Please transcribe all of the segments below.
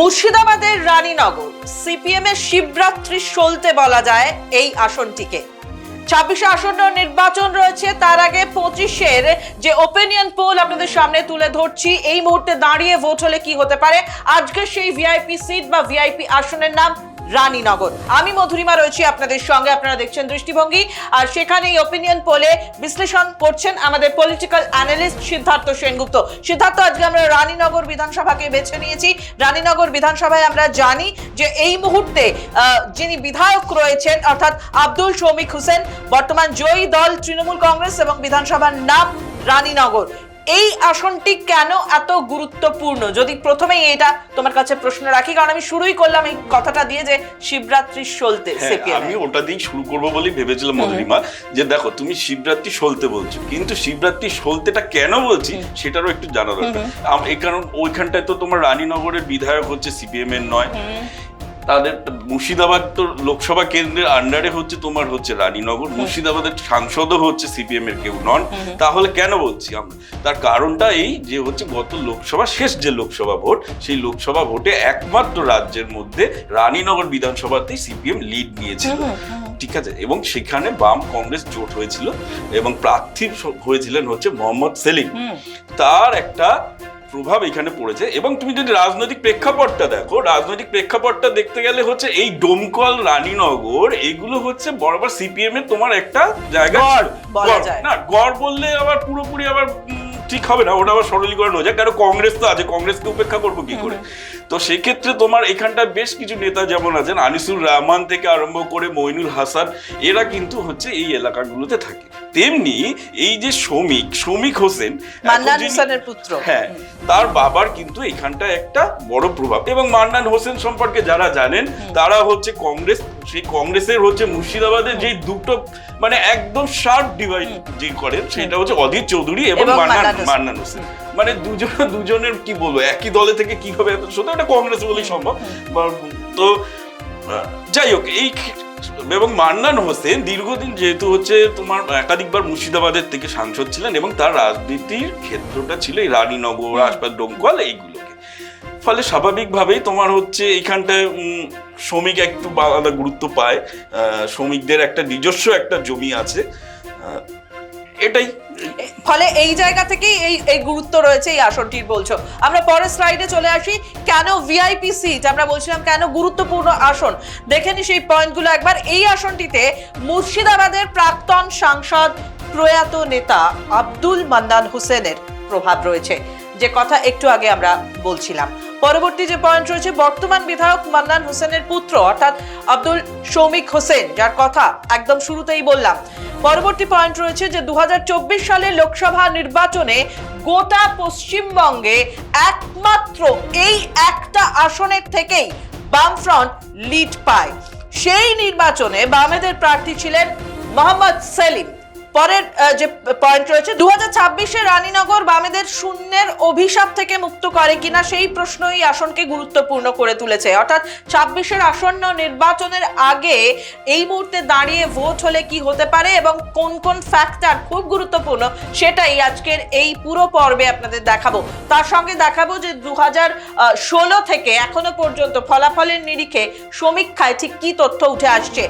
মুর্শিদাবাদের রানীনগর। সিপিএম এর শিবরাত্রি সলতে বলা যায় এই আসনটিকে। ছাব্বিশে আসন্ন নির্বাচন রয়েছে, তার আগে পঁচিশের যে ওপিনিয়ন পোল আপনাদের সামনে তুলে ধরছি, এই মুহূর্তে দাঁড়িয়ে ভোট হলে কি হতে পারে? আজকে সেই ভিআইপি সিট বা ভিআইপি আসনের নাম রানীনগর। আমি মধুরিমা রয়েছি আপনাদের সঙ্গে, আপনারা দেখছেন দৃষ্টিভঙ্গি। আর সেখানে এই ওপিনিয়ন পোলে বিশ্লেষণ করছেন আমাদের পলিটিক্যাল অ্যানালিস্ট সিদ্ধার্থ সেনগুপ্ত। সিদ্ধার্থ, আজকে আমরা রানীনগর বিধানসভাকে বেছে নিয়েছি। রানীনগর বিধানসভায় আমরা জানি যে এই মুহূর্তে যিনি বিধায়ক রয়েছেন, অর্থাৎ আব্দুল শৌমিক হোসেন, বর্তমান জয়ী দল তৃণমূল কংগ্রেস এবং বিধানসভার নাম রানীনগর। এই আসনটি কেন এত গুরুত্বপূর্ণ? যদি প্রথমেই এটা তোমার কাছে প্রশ্ন রাখি কারণ আমি শুরুই করলাম এই কথাটা দিয়ে যে শিবরাত্রি সলতে হ্যাঁ, আমি ওটা দিয়ে শুরু করব বলেই ভেবেছিলাম মধুরিমা যে দেখো তুমি শিবরাত্রি সলতে বলছো কিন্তু শিবরাত্রি সলতেটা কেন বলছি সেটারও একটু জানা দরকার। এই কারণ ওইখানটায় তো তোমার রানীনগরের বিধায়ক হচ্ছে সিপিএম এর নয় তাদের মুর্শিদাবাদ তো লোকসভা কেন্দ্রের আন্ডারে হচ্ছে তোমার হচ্ছে রানীনগর মুর্শিদাবাদের সাংসদও হচ্ছে সিপিএম এর কেউ নন। তাহলে কেন বলছি আমরা? তার কারণটা এই যে হচ্ছে গত লোকসভা শেষ যে লোকসভা ভোট সেই লোকসভা ভোটে একমাত্র রাজ্যের মধ্যে রানীনগর বিধানসভাতেই সিপিএম লিড নিয়েছিল। ঠিক আছে? এবং সেখানে বাম কংগ্রেস জোট হয়েছিল এবং প্রার্থী হয়েছিলেন হচ্ছে মোহাম্মদ সেলিম। তার একটা প্রভাব এখানে পড়েছে এবং তুমি যদি রাজনৈতিক প্রেক্ষাপটটা দেখো রাজনৈতিক প্রেক্ষাপটটা দেখতে গেলে হচ্ছে এই ডোমকল রানীনগর এগুলো হচ্ছে বরাবর সিপিএম এর তোমার একটা জায়গা। না গড় বললে আবার পুরোপুরি আবার ঠিক হবে না ওটা আবার সরলীকরণ হয়ে যায় কারণ কংগ্রেস তো আছে কংগ্রেসকে উপেক্ষা করব কি করে? তো সেক্ষেত্রে তোমার এখানটা বেশ কিছু নেতা যেমন আছেন আনিসুর রহমান থেকে আরম্ভ করে মইনুল হাসান এরা কিন্তু হচ্ছে এই এলাকাগুলোতে থাকে। তেমনি এই যে শ্রমিক শ্রমিক হোসেন মান্নান হোসেনের পুত্র। হ্যাঁ তার বাবার কিন্তু এখানটা একটা বড় প্রভাব। এবং মান্নান হোসেন সম্পর্কে যারা জানেন তারা হচ্ছে কংগ্রেস সেই কংগ্রেসের হচ্ছে মুর্শিদাবাদের যে দুটো মানে একদম শার্প ডিভাইড যে করেন সেটা হচ্ছে অধীর চৌধুরী এবং মান্নান মান্নান হোসেন। মানে দুজন দুজনের কি বলব একই দলে থেকে কীভাবে এত শুধু এটা কংগ্রেস বলেই সম্ভব। তো যাই হোক এই এবং মান্নান হোসেন দীর্ঘদিন যেহেতু হচ্ছে তোমার একাধিকবার মুর্শিদাবাদের থেকে সাংসদ ছিলেন এবং তার রাজনীতির ক্ষেত্রটা ছিল এই রানীনগর আশপাশ ডোমকল এইগুলোকে। ফলে স্বাভাবিকভাবেই তোমার হচ্ছে এইখানটায় শ্রমিক একটু আলাদা গুরুত্ব পায়। শ্রমিকদের একটা নিজস্ব একটা জমি আছে। এটাই। ফলে এই জায়গা থেকেই এই এই গুরুত্ব রয়েছে এই আসনটির বলছো। আমরা পরের স্লাইডে চলে আসি। কেন ভিআইপি সিট আমরা বলছিলাম কেন গুরুত্বপূর্ণ আসন? দেখে নি সেই পয়েন্টগুলো একবার। এই আসনটিতে মুর্শিদাবাদের প্রাক্তন সাংসদ প্রয়াত নেতা আব্দুল মান্নান হোসেনের প্রভাব রয়েছে। যে কথা একটু আগে আমরা বলছিলাম। পরবর্তী যে পয়েন্ট রয়েছে, বর্তমান বিধায়ক মান্নান হোসেনের পুত্র, অর্থাৎ আব্দুল শৌমিক হোসেন, যার কথা একদম শুরুতেই বললাম পরবর্তী পয়েন্ট রয়েছে যে দু সালে লোকসভা নির্বাচনে গোটা পশ্চিমবঙ্গে একমাত্র এই একটা আসনের থেকেই বামফ্রন্ট লিড পায়। সেই নির্বাচনে বামেদের প্রার্থী ছিলেন মোহাম্মদ সেলিম। পরের যে পয়েন্ট রয়েছে দু হাজার ছাব্বিশে রানীনগর বামেদের শূন্যের অভিশাপ থেকে মুক্ত করে কিনা সেই প্রশ্নই আসনকে গুরুত্বপূর্ণ করে তুলেছে। অর্থাৎ ছাব্বিশের আসন্ন নির্বাচনের আগে এই মুহূর্তে দাঁড়িয়ে ভোট হলে কি হতে পারে এবং কোন কোন ফ্যাক্টর খুব গুরুত্বপূর্ণ সেটাই আজকের এই পুরো পর্বে আপনাদের দেখাবো। তার সঙ্গে দেখাবো যে দু হাজার ষোলো থেকে এখনও পর্যন্ত ফলাফলের নিরিখে সমীক্ষায় ঠিক কি তথ্য উঠে আসছে।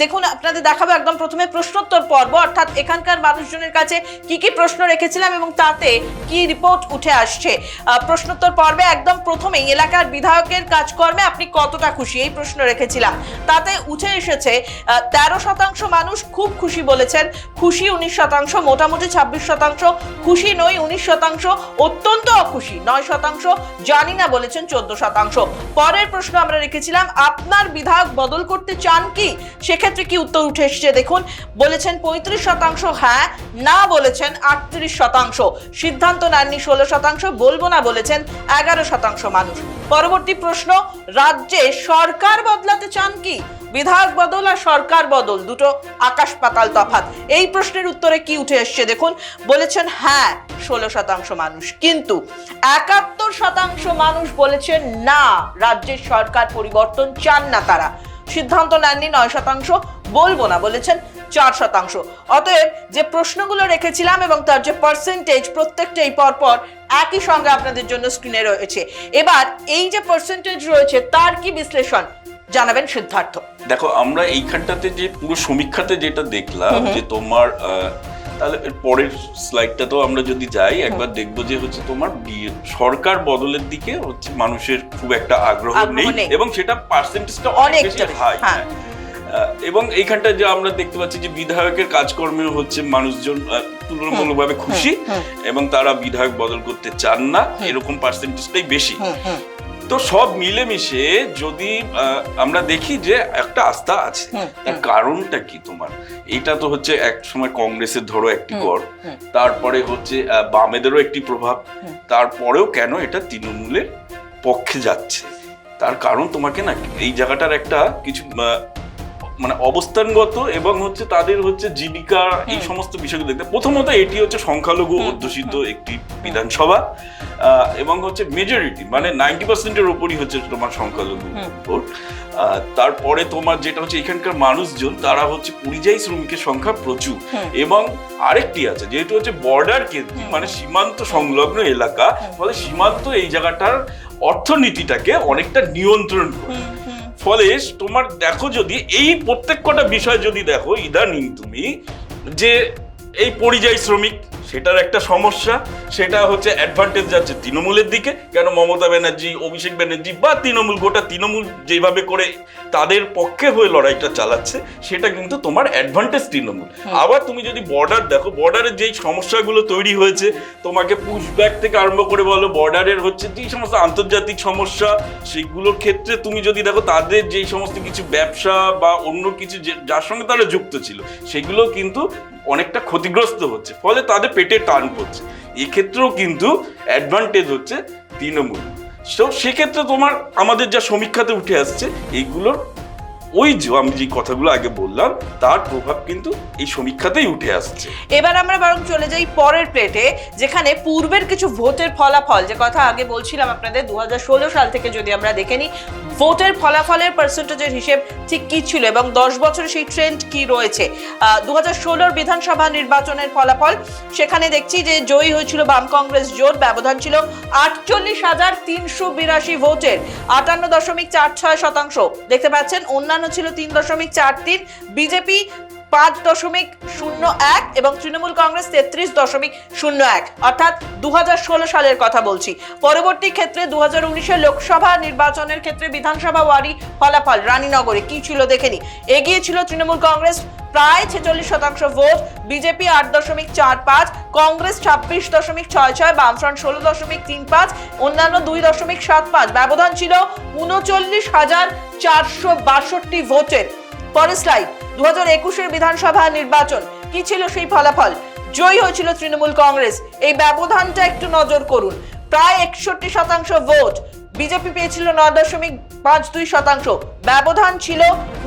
দেখুন, আপনাদের দেখাবো একদম প্রথমে প্রশ্নোত্তর পর্ব অর্থাৎ এখানকার মানুষজনের কাছে কি কি প্রশ্ন রেখেছিলাম এবং তাতে কি রিপোর্ট উঠে আসছে? প্রশ্নোত্তর পর্বে একদম প্রথমেই এলাকার বিধায়কের কাজকর্মে আপনি কতটা খুশি? এই প্রশ্ন রেখেছিলাম। তাতে উঠে এসেছে তেরো শতাংশ মানুষ খুব খুশি বলেছেন। খুশি উনিশ শতাংশ, মোটামুটি ছাব্বিশ শতাংশ। খুশি নই, উনিশ শতাংশ। অত্যন্ত অখুশি, নয় শতাংশ। জানি না বলেছেন, চোদ্দ শতাংশ। পরের প্রশ্ন আমরা রেখেছিলাম, আপনার বিধায়ক বদল করতে চান কি? সেক্ষেত্রে কি উত্তর উঠে এসেছে দেখুন। বলেছেন পঁয়ত্রিশ শতাংশ হ্যাঁ না বলেছেন আটত্রিশ শতাংশ। সিদ্ধান্ত নেননি ষোলো শতাংশ, বলব না বলেছেন এগারো শতাংশ মানুষ। পরবর্তী প্রশ্ন, রাজ্যে সরকার বদলাতে চান কি? বিধায়ক বদল আর সরকার বদল, দুটো আকাশ পাতাল তফাৎ। এই প্রশ্নের উত্তরে কি উঠে এসছে দেখুন? বলেছেন হ্যাঁ ষোলো শতাংশ মানুষ। কিন্তু একাত্তর শতাংশ মানুষ বলেছেন, না, রাজ্যের সরকার পরিবর্তন চান না তারা। সিদ্ধান্ত নেননি নয় শতাংশ, বলব না বলেছেন চার শতাংশ। অতএব যে প্রশ্নগুলো রেখেছিলাম এবং তার যে পার্সেন্টেজ প্রত্যেকটাই পরপর একই সঙ্গে আপনাদের জন্য স্ক্রিনে রয়েছে। এবার এই যে পার্সেন্টেজ রয়েছে তার কি বিশ্লেষণ? জানাবেন সিদ্ধার্থ। দেখো আমরা এইখানটাতে যে পুরো সমীক্ষাতে যেটা দেখলাম যে তোমার তাহলে পরের স্লাইডটা তো আমরা যদি যাই একবার দেখব যে হচ্ছে তোমার সরকার বদলের দিকে হচ্ছে মানুষের খুব একটা আগ্রহ নেই। এবং সেটা পার্সেন্টেজটা অনেক হাই হ্যাঁ। এবং এইখানটা যে আমরা দেখতে পাচ্ছি যে বিধায়কের কাজকর্মে হচ্ছে মানুষজন তুলনামূলকভাবে খুশি এবং তারা বিধায়ক বদল করতে চান না এরকম পার্সেন্টেজটাই বেশি। তো সব মিলেমিশে যদি আমরা দেখি যে একটা আস্থা আছে তার কারণটা কি তোমার? এটা তো হচ্ছে এক সময় কংগ্রেসের ধরো একটি কর তারপরে হচ্ছে বামেদেরও একটি প্রভাব তারপরেও কেন এটা তৃণমূলের পক্ষে যাচ্ছে? তার কারণ তোমাকে না এই জায়গাটার একটা কিছু মানে অবস্থানগত এবং হচ্ছে তাদের হচ্ছে জীবিকা এই সমস্ত বিষয়গুলো দেখতে। প্রথমত এটি হচ্ছে সংখ্যালঘু অধ্যুষিত একটি বিধানসভা এবং হচ্ছে মেজরিটি মানে নাইনটি পার্সেন্টের উপরই হচ্ছে তোমার সংখ্যালঘু ভোট। তারপরে তোমার যেটা হচ্ছে এখানকার মানুষজন তারা হচ্ছে পরিযায়ী শ্রমিকের সংখ্যা প্রচুর। এবং আরেকটি আছে যেহেতু হচ্ছে বর্ডার কেন্দ্র মানে সীমান্ত সংলগ্ন এলাকা ফলে সীমান্ত এই জায়গাটার অর্থনীতিটাকে অনেকটা নিয়ন্ত্রণ করে। ফলে তোমার দেখো যদি এই প্রত্যেক কটা বিষয় যদি দেখো, ইদানিং তুমি, যে এই পরিযায়ী শ্রমিক সেটার একটা সমস্যা সেটা হচ্ছে অ্যাডভান্টেজ যাচ্ছে তৃণমূলের দিকে কেন মমতা ব্যানার্জি অভিষেক ব্যানার্জি বা তৃণমূল গোটা তৃণমূল যেভাবে করে তাদের পক্ষে হয়ে লড়াইটা চালাচ্ছে সেটা কিন্তু তোমার অ্যাডভান্টেজ তৃণমূল। আবার তুমি যদি বর্ডার দেখো বর্ডারের যেই সমস্যাগুলো তৈরি হয়েছে তোমাকে পুশব্যাক থেকে আরম্ভ করে বলো বর্ডারের হচ্ছে যেই সমস্ত আন্তর্জাতিক সমস্যা সেগুলোর ক্ষেত্রে তুমি যদি দেখো তাদের যেই সমস্ত কিছু ব্যবসা বা অন্য কিছু যে- যার সঙ্গে তারা যুক্ত ছিল সেগুলো কিন্তু অনেকটা ক্ষতিগ্রস্ত হচ্ছে। ফলে তাদের পেটে টান পড়ছে এক্ষেত্রেও কিন্তু অ্যাডভান্টেজ হচ্ছে তৃণমূল। তো সেক্ষেত্রে তোমার, আমাদের যা সমীক্ষাতে উঠে আসছে এইগুলোর ওই যে আমি যে কথাগুলো আগে বললাম, তার প্রভাব কিন্তু এই সমীক্ষাতেই উঠে আসছে। এবার আমরা বরং চলে যাই পরের প্লেটে যেখানে পূর্বের কিছু ভোটের ফলাফল, যে কথা আগে বলছিলাম আপনাদের দু সাল থেকে যদি আমরা দেখে নিই ভোটের ফলাফলের পার্সেন্টেজের হিসেব ঠিক কি ছিল এবং দশ বছরে সেই ট্রেন্ড কি রয়েছে? দু হাজার বিধানসভা নির্বাচনের ফলাফল, সেখানে দেখছি যে জয়ী হয়েছিল বাম কংগ্রেস জোট, ব্যবধান ছিল আটচল্লিশ হাজার তিনশো বিরাশি ভোটের আটান্ন দশমিক চার ছয় শতাংশ। দেখতে পাচ্ছেন, অন্যান্য ছিল তিন দশমিক চার তিন। বিজেপি পাঁচ দশমিক শূন্য এক এবং তৃণমূল কংগ্রেস তেত্রিশ দশমিক শূন্য এক। অর্থাৎ দু সালের কথা বলছি। পরবর্তী ক্ষেত্রে দু হাজার লোকসভা নির্বাচনের ক্ষেত্রে বিধানসভা ওয়ারি ফলাফল রানীনগরে কি ছিল দেখে নি এগিয়ে ছিল তৃণমূল কংগ্রেস প্রায় ছেচল্লিশ শতাংশ ভোট, বিজেপি আট দশমিক চার পাঁচ, কংগ্রেস ছাব্বিশ দশমিক ছয় ছয়, বামফ্রন্ট ষোলো দশমিক তিন পাঁচ, অন্যান্য দুই দশমিক সাত পাঁচ। ব্যবধান ছিল উনচল্লিশ হাজার চারশো বাষট্টি ভোটের। পরের স্লাইড দু হাজার একুশের বিধানসভা নির্বাচন। কি ছিল সেই ফলাফল? জয়ী হয়েছিল তৃণমূল কংগ্রেস। এই ব্যবধানটা একটু নজর করুন। প্রায় একষট্টি শতাংশ ভোট। বিজেপি পেয়েছিল নয় দশমিক পাঁচ দুই শতাংশ। ব্যবধান ছিল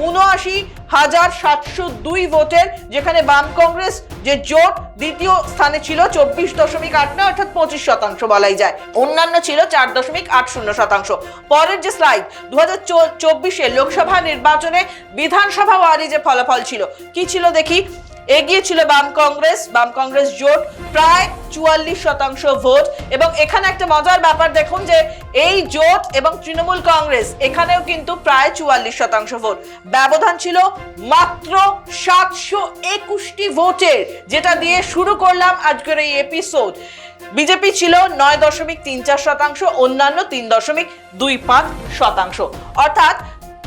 উনআশি হাজার সাতশো দুই ভোটের, যেখানে বাম কংগ্রেস যে জোট, দ্বিতীয় স্থানে ছিল চব্বিশ দশমিক আট নয়, অর্থাৎ পঁচিশ শতাংশ বলাই যায়। অন্যান্য ছিল চার দশমিক আট শূন্য শতাংশ। পরের যে স্লাইড দু হাজার চব্বিশে লোকসভা নির্বাচনে বিধানসভা ওয়ারি যে ফলাফল ছিল। কি ছিল দেখি? এগিয়ে ছিল বাম কংগ্রেস বাম কংগ্রেস জোট প্রায় চুয়াল্লিশ শতাংশ ভোট। এবং এখানে একটা মজার ব্যাপার দেখুন যে এই জোট এবং তৃণমূল কংগ্রেস, এখানেও কিন্তু প্রায় চুয়াল্লিশ শতাংশ ভোট। ব্যবধান ছিল মাত্র সাতশো একুশটি ভোটের যেটা দিয়ে শুরু করলাম আজকের এই এপিসোড বিজেপি ছিল নয় দশমিক তিন চার শতাংশ, অন্যান্য তিন দশমিক দুই পাঁচ শতাংশ। অর্থাৎ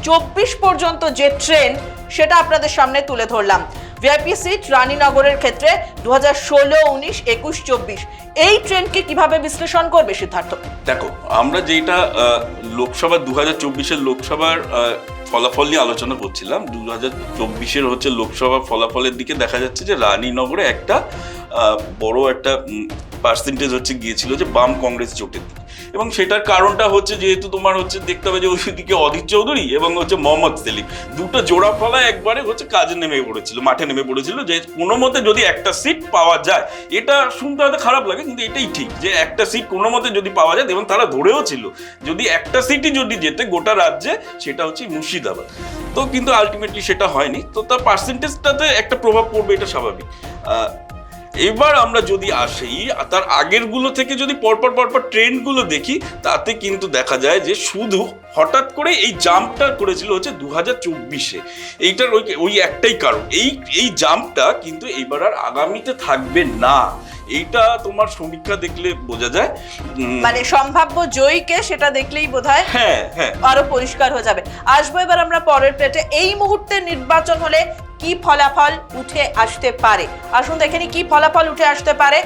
চব্বিশ পর্যন্ত যে ট্রেন্ড সেটা আপনাদের সামনে তুলে ধরলাম। ভিআইপি সিট রানীনগরের ক্ষেত্রে দু হাজার ষোলো, উনিশ, একুশ, চব্বিশ। এই ট্রেনকে কীভাবে বিশ্লেষণ করবে সিদ্ধার্থ? দেখো, আমরা যেটা লোকসভা দু হাজার চব্বিশের লোকসভার ফলাফল নিয়ে আলোচনা করছিলাম দু হাজার চব্বিশের হচ্ছে লোকসভা ফলাফলের দিকে দেখা যাচ্ছে যে রানীনগরে একটা বড় একটা পার্সেন্টেজ হচ্ছে গিয়েছিল যে বাম কংগ্রেস জোটের দিকে। এবং সেটার কারণটা হচ্ছে যেহেতু তোমার হচ্ছে দেখতে হবে যে ওইদিকে অধীর চৌধুরী এবং হচ্ছে মোহাম্মদ সেলিম। দুটো জোড়া ফলা একবারে হচ্ছে কাজে নেমে পড়েছিল, মাঠে নেমে পড়েছিল যে কোনো মতে যদি একটা সিট পাওয়া যায়, এটা শুনতে হয়তো খারাপ লাগে কিন্তু এটাই ঠিক যে একটা সিট কোনো মতে যদি পাওয়া যায়, এবং তারা ধরেও ছিল, যদি একটা সিটই যদি যেতে গোটা রাজ্যে, সেটা হচ্ছে মুর্শিদাবাদ। তো কিন্তু আলটিমেটলি সেটা হয়নি। তো তার পার্সেন্টেজটাতে একটা প্রভাব পড়বে, এটা স্বাভাবিক। এবার আমরা যদি আসি তার আগেরগুলো থেকে যদি পরপর পরপর ট্রেন্ডগুলো দেখি তাতে কিন্তু দেখা যায় যে শুধু হঠাৎ করে এই জাম্পটা করেছিল হচ্ছে দু হাজার চব্বিশে। এইটার ওই ওই একটাই কারণ। এই এই জাম্পটা কিন্তু এইবার আর আগামীতে থাকবে না। এইটা তোমার সমীক্ষা দেখলে বোঝা যায়। মানে সম্ভাব্য জয়ীকে সেটা দেখলেই বোধহয় হ্যাঁ হ্যাঁ আরও পরিষ্কার হয়ে যাবে। আসব এবার আমরা পরের প্লেটে এই মুহূর্তে নির্বাচন হলে কি ফলাফল উঠে আসতে পারে? আসুন দেখে নি কি ফলাফল উঠে আসতে পারে।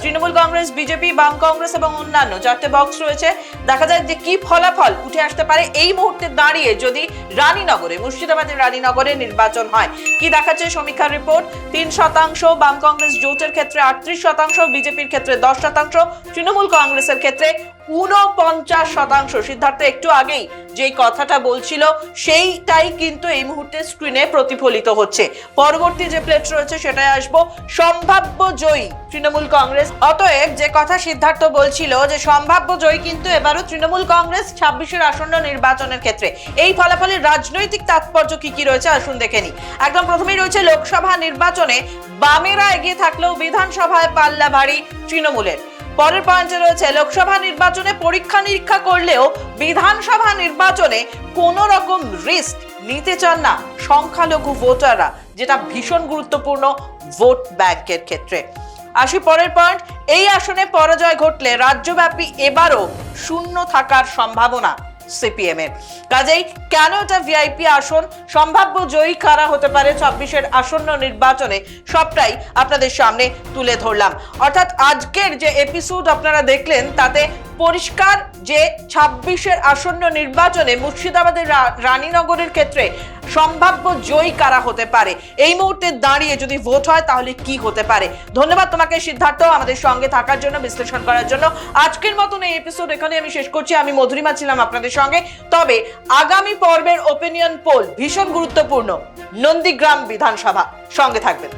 তৃণমূল কংগ্রেস, বিজেপি, বাম কংগ্রেস এবং অন্যান্য চারটে বক্স রয়েছে। দেখা যায় যে কি ফলাফল উঠে আসতে পারে এই মুহূর্তে দাঁড়িয়ে যদি রানীনগরে, মুর্শিদাবাদের রানীনগরে নির্বাচন হয়। কি দেখাচ্ছে সমীক্ষার রিপোর্ট তিন শতাংশ, বাম কংগ্রেস জোটের ক্ষেত্রে আটত্রিশ শতাংশ, বিজেপির ক্ষেত্রে দশ শতাংশ, তৃণমূল কংগ্রেসের ক্ষেত্রে উনপঞ্চাশ শতাংশ। সিদ্ধার্থ, একটু আগেই যে কথাটা বলছিল, সেইটাই কিন্তু এই মুহূর্তে স্ক্রিনে প্রতিফলিত হচ্ছে। পরবর্তী যে প্লেট রয়েছে সেটাই আসব। সম্ভাব্য জয়ী তৃণমূল কংগ্রেস। অতএব যে কথা সিদ্ধার্থ বলছিল, যে সম্ভাব্য জয়ী কিন্তু এবারও তৃণমূল কংগ্রেস ছাব্বিশের আসন্ন নির্বাচনের ক্ষেত্রে। এই ফলাফলের রাজনৈতিক তাৎপর্য কি কি রয়েছে, আসুন দেখে নি একদম প্রথমেই রয়েছে লোকসভা নির্বাচনে বামেরা এগিয়ে থাকলেও বিধানসভায় পাল্লা ভারী তৃণমূলের। পরের পয়েন্টে রয়েছে, লোকসভা নির্বাচনে পরীক্ষা নিরীক্ষা করলেও বিধানসভা নির্বাচনে কোন রকম রিস্ক নিতে চান না সংখ্যালঘু ভোটাররা, যেটা ভীষণ গুরুত্বপূর্ণ ভোট ব্যাংকের ক্ষেত্রে। আসি পরের পয়েন্ট, এই আসনে পরাজয় ঘটলে রাজ্যব্যাপী এবারও শূন্য থাকার সম্ভাবনা। সিপিএম এর। কাজেই কেন এটা ভিআইপি আসন? সম্ভাব্য জয়ী কারা হতে পারে ছাব্বিশের আসন্ন নির্বাচনে? সবটাই আপনাদের সামনে তুলে ধরলাম। অর্থাৎ আজকের যে এপিসোড আপনারা দেখলেন, তাতে পরিষ্কার যে ছাব্বিশের আসন্ন নির্বাচনে মুর্শিদাবাদের রানীনগরের ক্ষেত্রে সম্ভাব্য জয়ী কারা হতে পারে? এই মুহূর্তে দাঁড়িয়ে যদি ভোট হয়, তাহলে কি হতে পারে? ধন্যবাদ তোমাকে সিদ্ধার্থ আমাদের সঙ্গে থাকার জন্য, বিশ্লেষণ করার জন্য। আজকের মতন এই এপিসোড এখানে আমি শেষ করছি। আমি মধুরিমা ছিলাম আপনাদের সঙ্গে। তবে আগামী পর্বের ওপিনিয়ন পোল ভীষণ গুরুত্বপূর্ণ। নন্দীগ্রাম বিধানসভা। সঙ্গে থাকবেন।